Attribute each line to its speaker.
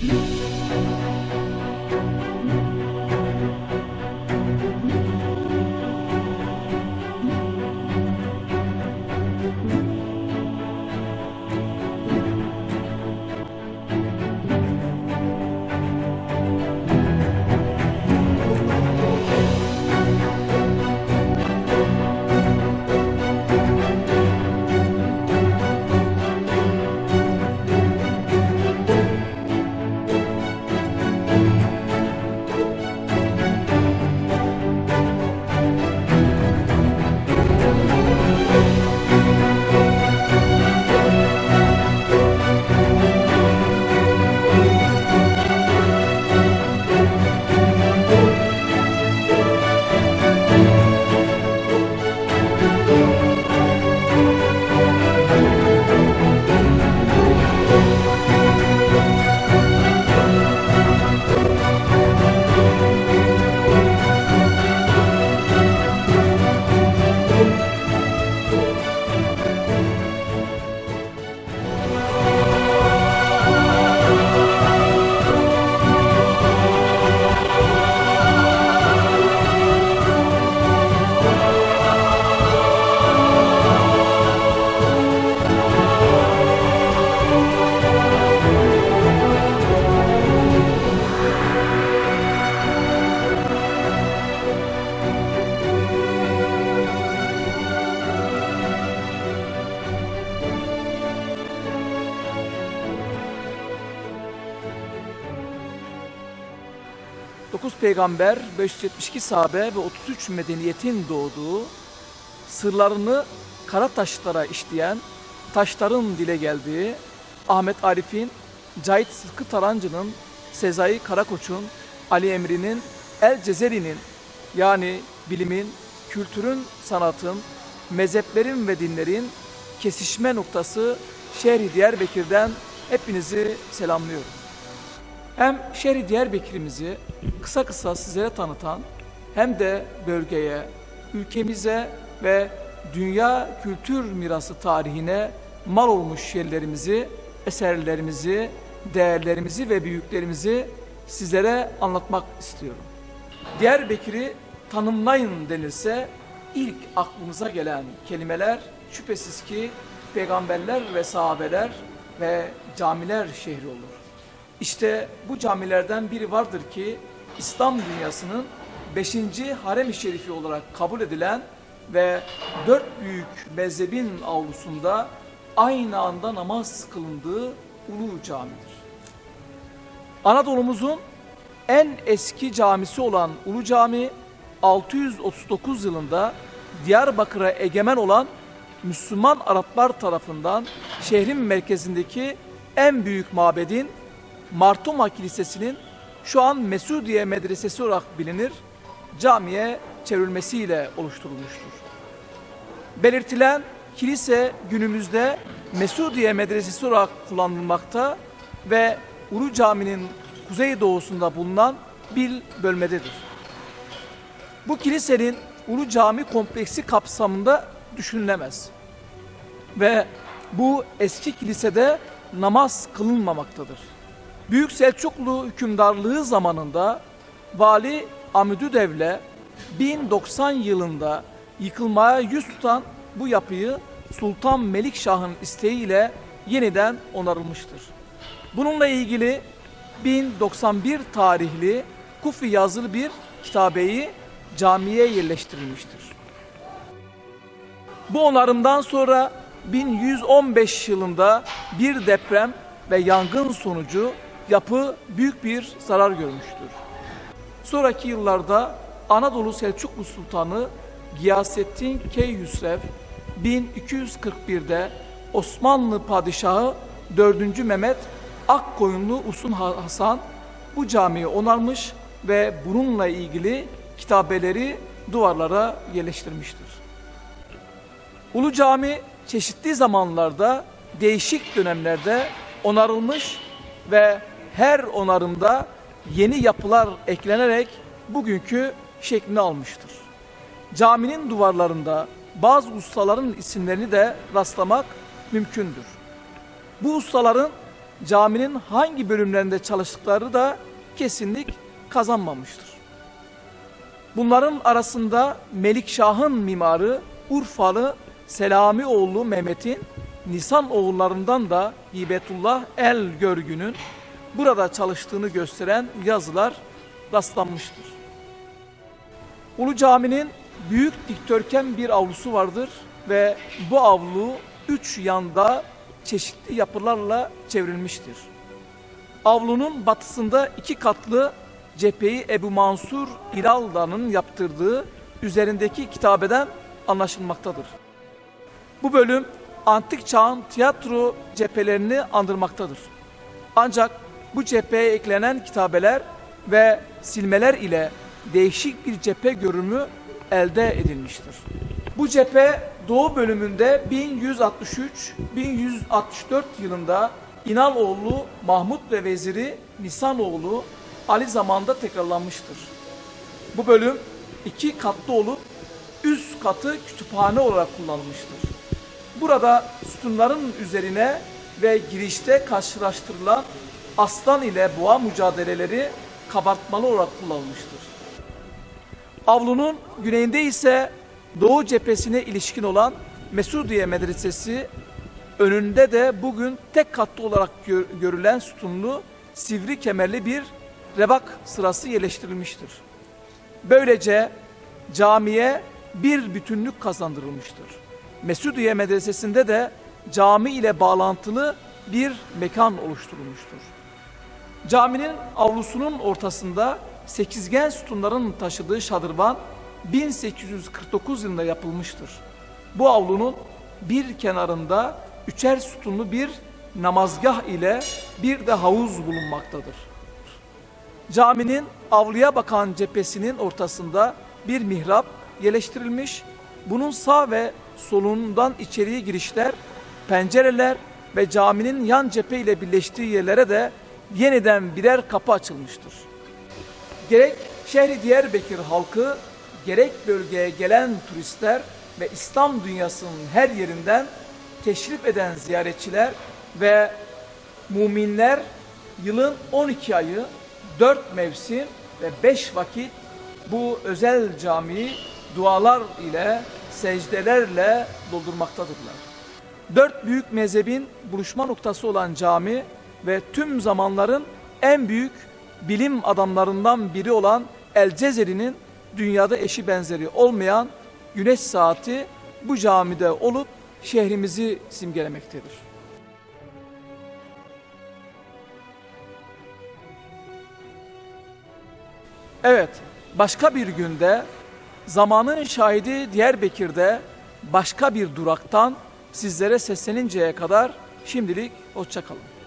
Speaker 1: No. 9 peygamber, 572 sahabe ve 33 medeniyetin doğduğu, sırlarını kara taşlara işleyen, taşların dile geldiği, Ahmet Arif'in, Cahit Sıtkı Tarancı'nın, Sezai Karakoç'un, Ali Emri'nin, El Cezeri'nin yani bilimin, kültürün, sanatın, mezheplerin ve dinlerin kesişme noktası şehri Diyarbakır'dan hepinizi selamlıyorum. Hem şehri Diyarbakır'ımızı kısa kısa sizlere tanıtan hem de bölgeye, ülkemize ve dünya kültür mirası tarihine mal olmuş yerlerimizi, eserlerimizi, değerlerimizi ve büyüklerimizi sizlere anlatmak istiyorum. Diyarbakır'ı tanımlayın denilse ilk aklımıza gelen kelimeler şüphesiz ki peygamberler ve sahabeler ve camiler şehri olur. İşte bu camilerden biri vardır ki İslam dünyasının 5. harem-i şerifi olarak kabul edilen ve dört büyük mezhebin avlusunda aynı anda namaz kılındığı Ulu Cami'dir. Anadolu'muzun en eski camisi olan Ulu Cami 639 yılında Diyarbakır'a egemen olan Müslüman Araplar tarafından şehrin merkezindeki en büyük mabedin Martuma Kilisesi'nin şu an Mesudiye Medresesi olarak bilinir camiye çevrilmesiyle oluşturulmuştur. Belirtilen kilise günümüzde Mesudiye Medresesi olarak kullanılmakta ve Ulu Cami'nin kuzeydoğusunda bulunan bir bölmededir. Bu kilisenin Ulu Cami kompleksi kapsamında düşünülemez. Ve bu eski kilisede namaz kılınmamaktadır. Büyük Selçuklu hükümdarlığı zamanında Vali Amidü Devle 1090 yılında yıkılmaya yüz tutan bu yapıyı Sultan Melikşah'ın isteğiyle yeniden onarılmıştır. Bununla ilgili 1091 tarihli Kufi yazılı bir kitabeyi camiye yerleştirilmiştir. Bu onarımdan sonra 1115 yılında bir deprem ve yangın sonucu yapı büyük bir zarar görmüştür. Sonraki yıllarda Anadolu Selçuklu Sultanı Giyasettin Keyhüsrev 1241'de Osmanlı Padişahı 4. Mehmet Akkoyunlu Usun Hasan bu camiyi onarmış ve bununla ilgili kitabeleri duvarlara yerleştirmiştir. Ulu Cami çeşitli zamanlarda değişik dönemlerde onarılmış ve her onarımda yeni yapılar eklenerek bugünkü şeklini almıştır. Caminin duvarlarında bazı ustaların isimlerini de rastlamak mümkündür. Bu ustaların caminin hangi bölümlerinde çalıştıkları da kesinlik kazanmamıştır. Bunların arasında Melikşah'ın mimarı Urfalı Selamioğlu Mehmet'in Nisan oğullarından da Hibetullah El Görgü'nün burada çalıştığını gösteren yazılar rastlanmıştır. Ulu Cami'nin büyük dikdörtgen bir avlusu vardır ve bu avlu üç yanda çeşitli yapılarla çevrilmiştir. Avlunun batısında iki katlı cepheyi Ebu Mansur İralda'nın yaptırdığı üzerindeki kitabeden anlaşılmaktadır. Bu bölüm antik çağın tiyatro cephelerini andırmaktadır. Ancak bu cepheye eklenen kitabeler ve silmeler ile değişik bir cephe görünümü elde edilmiştir. Bu cephe Doğu bölümünde 1163-1164 yılında İnaloğlu Mahmut ve veziri Nisanoğlu Ali zamanında tekrarlanmıştır. Bu bölüm iki katlı olup üst katı kütüphane olarak kullanılmıştır. Burada sütunların üzerine ve girişte karşılaştırılan aslan ile boğa mücadeleleri kabartmalı olarak kullanılmıştır. Avlunun güneyinde ise Doğu cephesine ilişkin olan Mesudiye Medresesi önünde de bugün tek katlı olarak gör- görülen sütunlu sivri kemerli bir rebak sırası yerleştirilmiştir. Böylece camiye bir bütünlük kazandırılmıştır. Mesudiye Medresesi'nde de cami ile bağlantılı bir mekan oluşturulmuştur. Caminin avlusunun ortasında sekizgen sütunların taşıdığı şadırvan 1849 yılında yapılmıştır. Bu avlunun bir kenarında üçer sütunlu bir namazgah ile bir de havuz bulunmaktadır. Caminin avluya bakan cephesinin ortasında bir mihrap yerleştirilmiş. Bunun sağ ve solundan içeriye girişler, pencereler ve caminin yan cephe ile birleştiği yerlere de yeniden birer kapı açılmıştır. Gerek şehri Diyarbakır halkı, gerek bölgeye gelen turistler ve İslam dünyasının her yerinden teşrif eden ziyaretçiler ve müminler yılın 12 ayı 4 mevsim ve 5 vakit bu özel camiyi dualar ile secdelerle doldurmaktadırlar. Dört büyük mezhebin buluşma noktası olan cami ve tüm zamanların en büyük bilim adamlarından biri olan El Cezeri'nin dünyada eşi benzeri olmayan güneş saati bu camide olup şehrimizi simgelemektedir. Evet, başka bir günde zamanın şahidi Diyarbakır'da başka bir duraktan sizlere sesleninceye kadar şimdilik hoşçakalın.